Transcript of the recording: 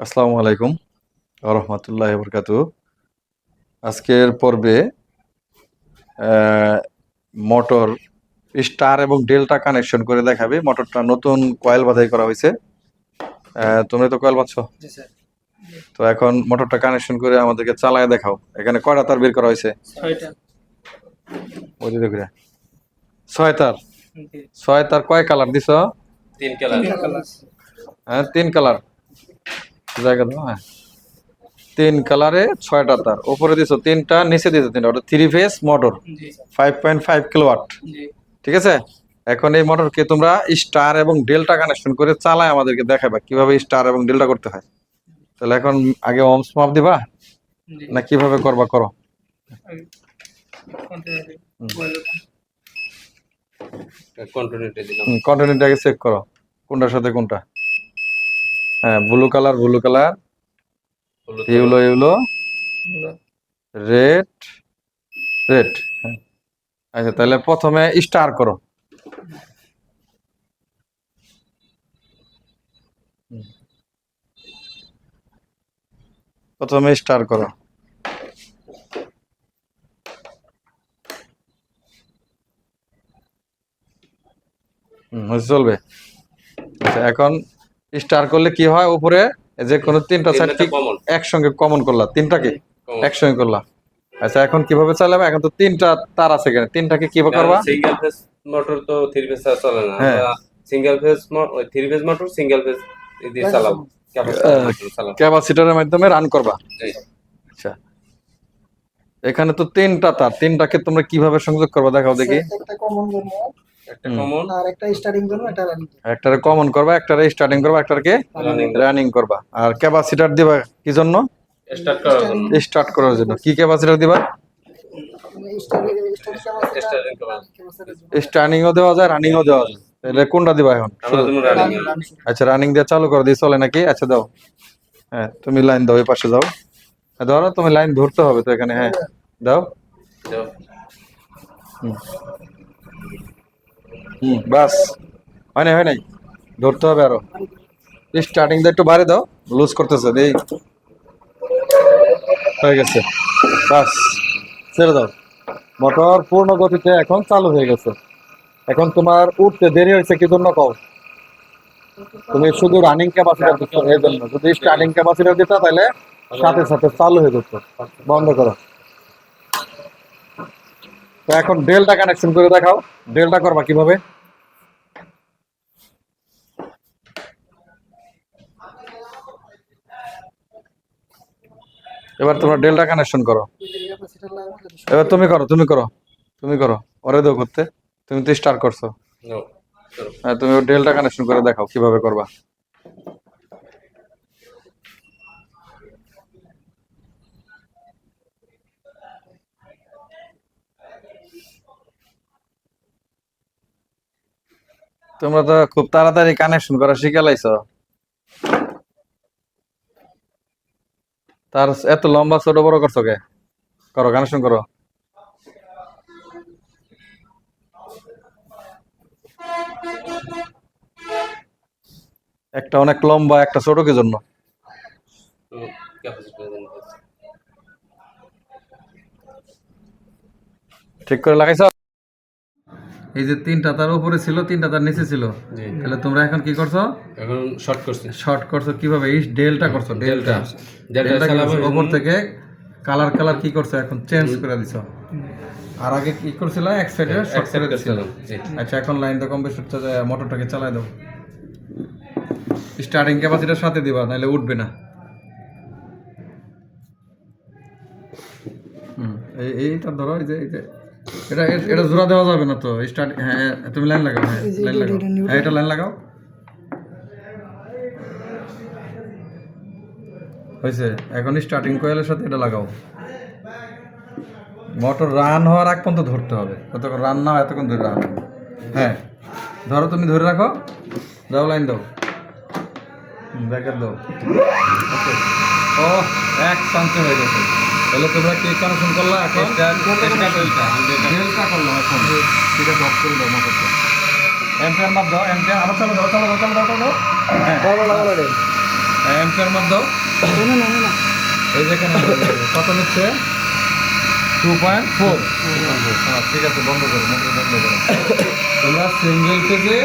আসসালামু আলাইকুম রহমতুল্লাহ বরকাত আজকের পর্বে মোটর স্টার এবং ডেল্টা কানেকশন করে দেখাবে। মোটরটা নতুন কয়েল বাধাই করা হয়েছে। তোমরা তো কয়েল বাঁধছো জি স্যার। তো এখন মোটরটা কানেকশন করে আমাদেরকে চালায় দেখাও। এখানে কয়টা তার বের করা হয়েছে? ছয় তার? ছয় তার কয় কালার দিছ? তিন কালার। হ্যাঁ তিন কালার। জায়গা দাও হ্যাঁ। তিন কালারে ছয়টা তার। উপরে দিছো তিনটা নিচে দিছো তিনটা। ওটা three phase motor five point five kilowatt ঠিক আছে? এখন এই মোটরকে তোমরা স্টার এবং ডেল্টা কানেকশন করে চালায় আমাদেরকে দেখাবা কীভাবে স্টার এবং ডেল্টা করতে হয়। তাহলে এখন আগে ওমস মাপ দিবা না কীভাবে করবা করো। হুম। কন্টিনিউটি কন্টিনিউটাকে চেক করো কোনটার সাথে কোনটা। হ্যাঁ blue colour blue colour yellow yellow. Red red আচ্ছা তাহলে প্রথমে স্টার করো। প্রথমে স্টার করো। চলবে। আচ্ছা এখন স্টার করলে কি হয় উপরে? যে কোনো তিনটা সাইড তিনটা কমন একসঙ্গে কমন করলা তিনটাকে একসঙ্গে করলা। আচ্ছা এখন কীভাবে চালাবে? এখন তো তিনটা তার আছে এখানে। তিনটাকে কীভাবে করবা? সিঙ্গেল ফেজ মোটর তো থ্রি ফেজ চলে না। হ্যাঁ। Single phase three phase motor single phase দিয়ে চালাবো। ক্যাপাসিটরের মাধ্যমে রান করবা। আচ্ছা। এখানে তো তিনটা তার। তিনটাকে তোমরা কীভাবে সংযোগ করবা? দেখাও দেখি। একটা কমন জন্য একটা আর স্টার্টিং জন্য একটা রানিং একটারে কমন করবা একটারে স্টার্টিং করবা একটাকে রানিং রানিং করবা। আর ক্যাপাসিটর দিবা কি জন্য? স্টার্ট করার জন্য। স্টার্ট করার জন্য। কি ক্যাপাসিটর দিবা? স্টার্টিং স্টার্নিংও দেওয়া যায় রানিংও দেওয়া যায়। তাহলে কোনটা দিবা এখন? আচ্ছা রানিং দিয়ে চালু করে দিয়ে চলে নাকি? আচ্ছা দাও। হ্যাঁ তুমি লাইন দাও এই পাশে দাও। হ্যাঁ, ধরো তুমি লাইন ধরতে হবে তো এখানে হ্যাঁ। দাও। হুম। বাস। হয় হয় নাই? ধরতে হবে আরও। একটু বাড়ি দাও লুজ করতেছে এই হয়ে গেছে। বাস, ছেড়ে দাও। মোটর পূর্ণ গতিতে এখন চালু হয়ে গেছে। এখন তোমার উঠতে দেরি হয়েছে কি জন্য কও? তুমি শুধু রানিং ক্যাপাসিটার দিচ্ছ, এই জন্য। যদি স্টার্টিং ক্যাপাসিটার দিতা তাহলে সাথে সাথে চালু হয়ে যেত। বন্ধ করো। তো এখন ডেলটা কানেকশন করে দেখাও। ডেলটা করবা কীভাবে? এবার তোমরা ডেলটা কানেকশন করো। এবার তুমি করো তুমি করো তুমি করো। ওরে দেও করতে। তুমি তো স্টার্ট করছ। হ্যাঁ তুমি ডেলটা কানেকশন করে দেখাও কীভাবে করবা। তোমরা তো খুব তাড়াতাড়ি কানেকশন করা শিখে লাইছো। তার এত লম্বা, ছোট, বড় করছ কে? করো কানেকশন করো। একটা অনেক লম্বা, একটা ছোট কি জন্য? ঠিক করে লাগাইছো? এই যে তিনটা তার উপরে ছিল তিনটা তার নিচে ছিল। তাহলে তোমরা এখন কি করছ? এখন শর্ট করছি। শর্ট করছ কীভাবে? এই ডেলটা করছ ডেলটা ডেলটা উপর থেকে কালার কালার কি করছ? এখন চেঞ্জ করে দিছো। আর আগে কি করছিল? এক সাইডে শর্ট করে দিছিল। আচ্ছা এখন লাইন তো কম বেশি মোটরটাকে চালাই দাও। স্টার্টিং ক্যাপাসিটার সাথে দিবা নাহলে উঠবে না। এইটা ধরো এই যে এই যে। এটা এটা জোড়া দেওয়া যাবে না তো স্টার্ট হ্যাঁ হ্যাঁ, তুমি লাইন লাগাও হ্যাঁ লাইন লাগাও। হ্যাঁ এটা লাইন লাগাও। হয়েছে এখন স্টার্টিং কয়েলের সাথে এটা লাগাও। মোটর রান হওয়ার আগ পর্যন্ত ধরতে হবে যতক্ষণ রান না হয় এতক্ষণ ধরে রান হবে। হ্যাঁ ধরো তুমি ধরে রাখো দাও। লাইন দাও ব্যাকেট দাও। ও এক শান্তি হয়ে গেছে। তাহলে তোমরা কি কানেকশন করলা এখন? ডেলটা করলাম এখন। সেটা ড্রপ করে দাও মোটরটা এম্পিয়ার মাপ দাও এম্পিয়ার আবার চালো দাও চালো দাও চালো দাও চালো দাও। হ্যাঁ। অ্যাম্পিয়ার মাপ দাও। না না না। এই যেখানে কত নিচ্ছে? টু পয়েন্ট ফোর হ্যাঁ ঠিক আছে বন্ধ করো মোটর বন্ধ করো। তোমরা সিঙ্গেল ফেজে